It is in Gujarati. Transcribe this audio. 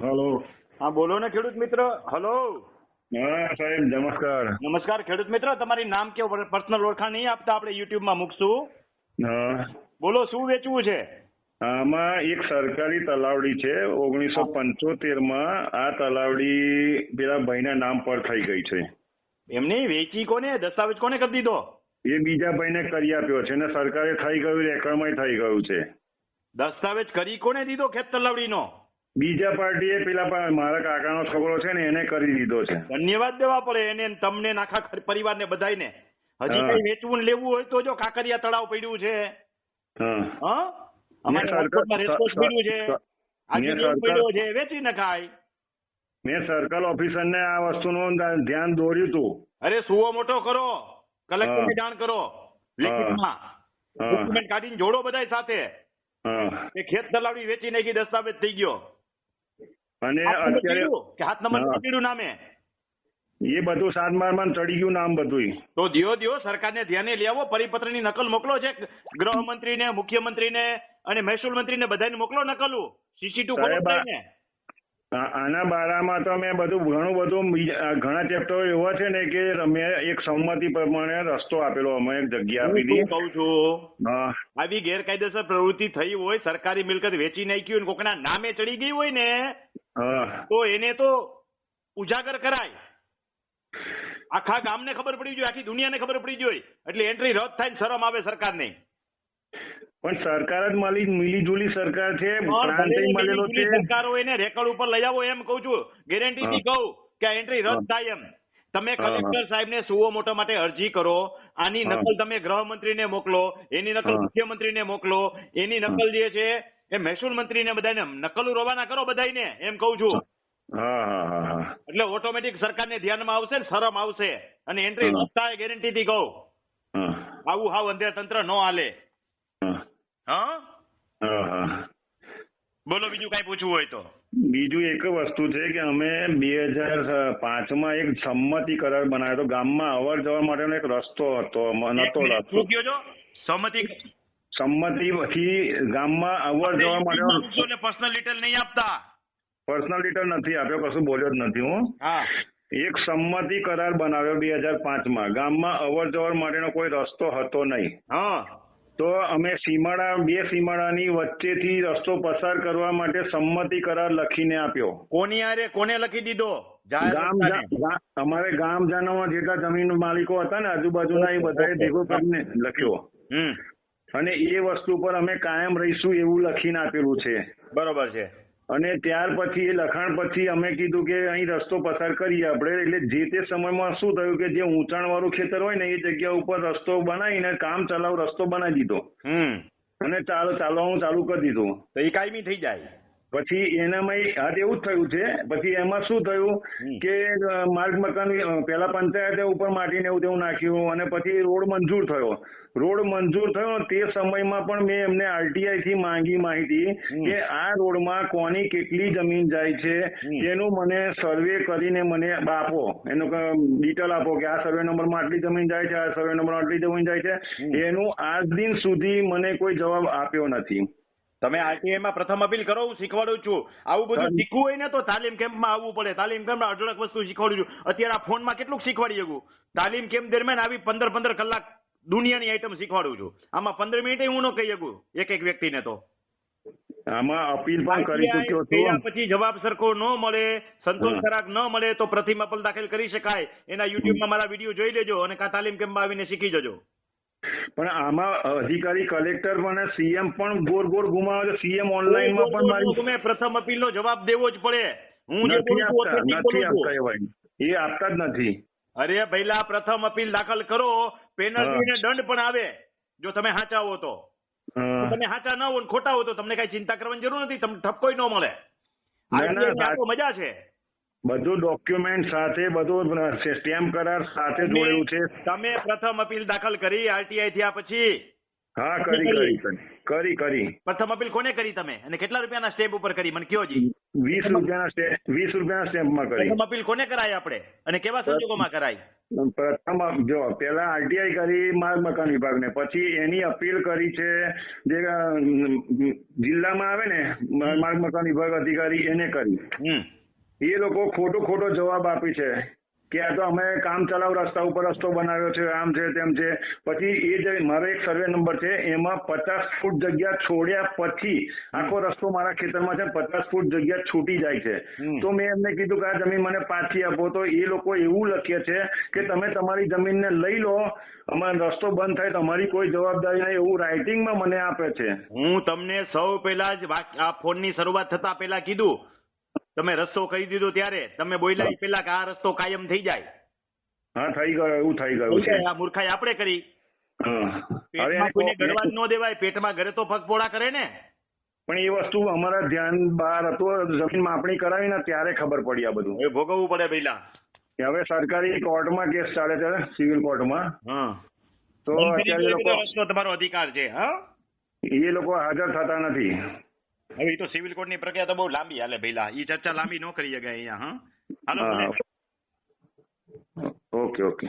હલો હા બોલો ને ખેડૂત મિત્ર. હલો હા સાહેબ નમસ્કાર. નમસ્કાર ખેડૂત મિત્ર. તમારી નામ કે પર્સનલ ઓળખાણ નહીં આપતા આપણે યુટ્યુબમાં મૂકશું. હા. બોલો શું વેચવું છે? આમાં એક સરકારી તલાવડી છે ઓગણીસો પંચોતેરમાં આ તલાવડી પેલા ભાઈના નામ પર થઈ ગઈ છે. એમની વેચી કોને? દસ્તાવેજ કોને કરી દીધો? એ બીજા ભાઈને કરી આપ્યો છે ને સરકારે થઈ ગયું રેકર્ડમાં થઈ ગયું છે. દસ્તાવેજ કરી કોને દીધો ખેત તલાવડીનો? બીજા પાર્ટીએ પેલા મારા કાકાનો છોકરો છે ને એને કરી દીધો છે. ધન્યવાદ દેવા પડે. એને તમને ને આખા પરિવારને બધાને હજી. કઈ વેચવું લેવું હોય તો જો કાકરિયા તળાવ પડ્યું છે. મેં સર્કલ ઓફિસરને આ વસ્તુનું ધ્યાન- ધ્યાન દોર્યું હતું. અરે સુવો મોટો કરો. કલેક્ટરને હા. જાણ કરો. લિખિતમાં. ડોક્યુમેન્ટ કાઢીને જોડો બધાય સાથે. કે ખેત તલાવડી વેચી નાખી દસ્તાવેજ થઈ ગયો. અને અત્યારે કે હાથ નંબર. ચડ્યું નામે? એ બધું સાતમારમાં ચડી ગયું નામ બધું તો દિયો દિયો સરકારને ધ્યાને લેવો પરિપત્રની નકલ મોકલો છે. ગૃહમંત્રીને મુખ્યમંત્રીને અને મહેસૂલ મંત્રીને બધાને મોકલો નકલું. સીસી ટુ આના બારામાં તો મેં બધું ઘણું બધું ઘણા ચેપ્ટરો એવા છે ને કે મેં એક સંમતિ પ્રમાણે રસ્તો આપેલો અમે એક જગ્યા આપી હતી કહું છું? આવી ગેરકાયદેસર પ્રવૃત્તિ થઈ હોય સરકારી મિલકત વેચી નાખી હોય કોકના નામે ચડી ગઈ હોય ને તો એને તો ઉજાગર કરાય. આખા ગામને ખબર પડી જોઈએ આખી દુનિયાને ખબર પડી જોઈએ એટલે એન્ટ્રી રદ થાય શરમ આવે સરકારને. પણ સરકાર જ મળી મિલીજુલી સરકાર છે સરકારો એને રેકર્ડ ઉપર લઈ આવો એમ કહું છું. ગેરંટી થી કહું કે એન્ટ્રી રદ થાય એમ. તમે. કલેક્ટર સાહેબને સુઓ મોટા માટે અરજી કરો. આની નકલ તમે ગૃહમંત્રીને મોકલો. એની નકલ. મુખ્યમંત્રીને મોકલો. એની નકલ જે છે એ મહેસૂલ મંત્રીને બધાને નકલું રોવાના કરો બધાને એમ કહું છું. એટલે ઓટોમેટિક સરકારને ધ્યાનમાં આવશે ને શરમ આવશે. અને એન્ટ્રી હા. ગેરંટી થી કહું. આવું હાવ અંધેર તંત્ર નો હાલે. હા. બોલો બીજું કઈ પૂછવું હોય તો. બીજું એક વસ્તુ છે કે અમે બે હજાર પાંચમાં એક સંમતિ કરાર બનાવ્યો હતો. ગામમાં અવર જવા માટેનો એક રસ્તો હતો નતો રસ્તો. શું કયો છો? સહમતિ સંમતિ પછી ગામમાં અવર જવા માટે પર્સનલ ડિટેલ નહીં આપતા. પર્સનલ ડિટેલ નથી આપ્યો કશું બોલ્યો જ નથી હું. હા. એક સંમતિ કરાર બનાવ્યો બે હજાર પાંચમાં. ગામમાં અવર જવર માટેનો કોઈ રસ્તો હતો નહીં. હા. તો અમે સીમાડા બે સીમાડાની વચ્ચેથી રસ્તો પસાર કરવા માટે સંમતિ કરાર લખીને આપ્યો. કોની આરે કોને લખી દીધો? ગામ. અમારે ગામ જાનોમાં જેટલા જમીન માલિકો હતા ને આજુબાજુના એ બધાએ ભેગો કરીને લખ્યો. અને એ વસ્તુ પર અમે કાયમ રહીશું એવું લખીને આપેલું છે. બરોબર છે. અને ત્યાર પછી એ લખાણ પછી અમે કીધું કે અહીં રસ્તો પસાર કરીએ આપણે. એટલે જે તે સમયમાં શું થયું કે જે ઊંચાણ વાળું ખેતર હોય ને એ જગ્યા ઉપર રસ્તો બનાવીને કામ ચલાવ રસ્તો બનાવી દીધો. હમ. અને ચાલો ચાલવાનું ચાલુ કરી દીધું. તો એ કાયમી થઈ જાય. પછી એનામાં હાથ એવું જ થયું છે. પછી એમાં શું થયું કે માર્ગ મકાન પેલા પંચાયતે ઉપર માટીને એવું તેવું નાખ્યું અને પછી રોડ મંજૂર થયો. રોડ મંજૂર થયો તે સમયમાં પણ મેં એમને આરટીઆઈ થી માંગી માહિતી કે આ રોડમાં કોની કેટલી જમીન જાય છે. તેનું મને સર્વે કરીને મને આપો. એનો ડિટેલ આપો કે આ સર્વે નંબરમાં આટલી જમીન જાય છે આ સર્વે નંબરમાં આટલી જમીન જાય છે. એનું આજ દિન સુધી મને કોઈ જવાબ આપ્યો નથી. તમે આરટીઆઈ માં પ્રથમ અપીલ કરો હું શીખવાડું છું. આવું બધું શીખવું હોય ને તો તાલીમ કેમ્પમાં આવવું પડે. તાલીમ કેમ્પમાં અઢળક વસ્તુ શીખવાડું છું. અત્યારે આ ફોનમાં કેટલું શીખવાડી શકું? તાલીમ કેમ્પ દરમિયાન આવી પંદર પંદર કલાક દુનિયાની આઈટમ શીખવાડું છું. આમાં પંદર મિનિટે હું ન કહી શકું એક એક વ્યક્તિને તો. આમાં અપીલ પણ કરી ચૂક્યો છું. પછી જવાબ સરખો ન મળે સંતોષકારક કરાક ન મળે તો પ્રતિમ અપીલ દાખલ કરી શકાય. એના યુટ્યુબમાં મારા વીડિયો જોઈ લેજો અને કા તાલીમ કેમ્પમાં આવીને શીખી જજો. પણ આમાં અધિકારી કલેક્ટર પણ સીએમ પણ ગોર ગોર ગુમાવે છે. સીએમ ઓનલાઈનમાં પણ મારી તમે પ્રથમ અપીલ નો જવાબ દેવો જ પડે. હું જે બોલું છું નથી આપતા એ ભાઈ એ આપતા જ નથી. અરે ભઈલા પ્રથમ અપીલ દાખલ કરો. પેનલ્ટી ને દંડ પણ આવે. જો તમે સાચા હો. તો. તમે સાચા ન હો ખોટા હો તો તમને કઈ ચિંતા કરવાની જરૂર નથી. તમને ઠપકોય ન મળે. મજા છે. બધું ડોક્યુમેન્ટ સાથે બધું સ્ટેમ્પ કરાર સાથે જોડેલું છે. તમે પ્રથમ અપીલ દાખલ કરી આરટીઆઈ થયા પછી? હા કરી કરી? કરી કરી. પ્રથમ અપીલ કોને કરી તમે? અને કેટલા રૂપિયાના સ્ટેમ્પ ઉપર કરી? મને કયો જી. વીસ રૂપિયાના વીસ રૂપિયાના સ્ટેમ્પમાં કરી. પ્રથમ અપીલ કોને કરાય આપણે? અને કેવા સંજોગોમાં કરાય? પ્રથમ જો પેલા આરટીઆઈ કરી માર્ગ મકાન વિભાગને. પછી એની અપીલ કરી છે જે જિલ્લામાં આવે ને માર્ગ મકાન વિભાગ અધિકારી એને કરી. હમ. એ લોકો ખોટો ખોટો જવાબ આપી છે. કે આ તો અમે કામ ચલાવ રસ્તા ઉપર રસ્તો બનાવ્યો છે આમ છે તેમ છે. પછી એ જે મારો એક સર્વે નંબર છે એમાં પચાસ ફૂટ જગ્યા છોડ્યા પછી આખો રસ્તો મારા ખેતરમાં છે પચાસ ફૂટ જગ્યા છૂટી જાય છે. તો મેં એમને કીધું કે આ જમીન મને પાછી આપો. તો એ લોકો એવું લખે છે કે તમે તમારી જમીનને લઈ લો અમારો રસ્તો બંધ થાય તમારી કોઈ જવાબદારી નહીં એવું રાઇટિંગમાં મને આપે છે. હું તમને સૌ પહેલા જ આ ફોનની શરૂઆત થતા પહેલા કીધું તમે રસ્તો કહી દીધો ત્યારે તમે બોલ્યા પહેલા કે આ રસ્તો કાયમ થઈ જાય. હા થઈ ગયો એવું થઈ ગયું છે. આ મૂર્ખાઈ આપણે કરી. પેટમાં કોઈને ગળવા ન દેવાય પેટમાં ઘરે તો ફગફોડા કરે ને. પણ એ વસ્તુ અમારા ધ્યાન બહાર હતું જમીન માપણી કરાવી ને ત્યારે ખબર પડી આ બધું. એ ભોગવવું પડે પહેલા. કે હવે સરકારી કોર્ટમાં કેસ ચાલે છે સિવિલ કોર્ટમાં. હા. તો અત્યારે એ એ લોકો તમારો અધિકાર છે હા? એ લોકો હાજર થતા નથી. હવે તો સિવિલ કોર્ટની પ્રક્રિયા તો બહુ લાંબી હાલે પહેલા ઈ ચર્ચા લાંબી ન કરી શકાય અહીંયા હા? હાલો હા ઓકે ઓકે.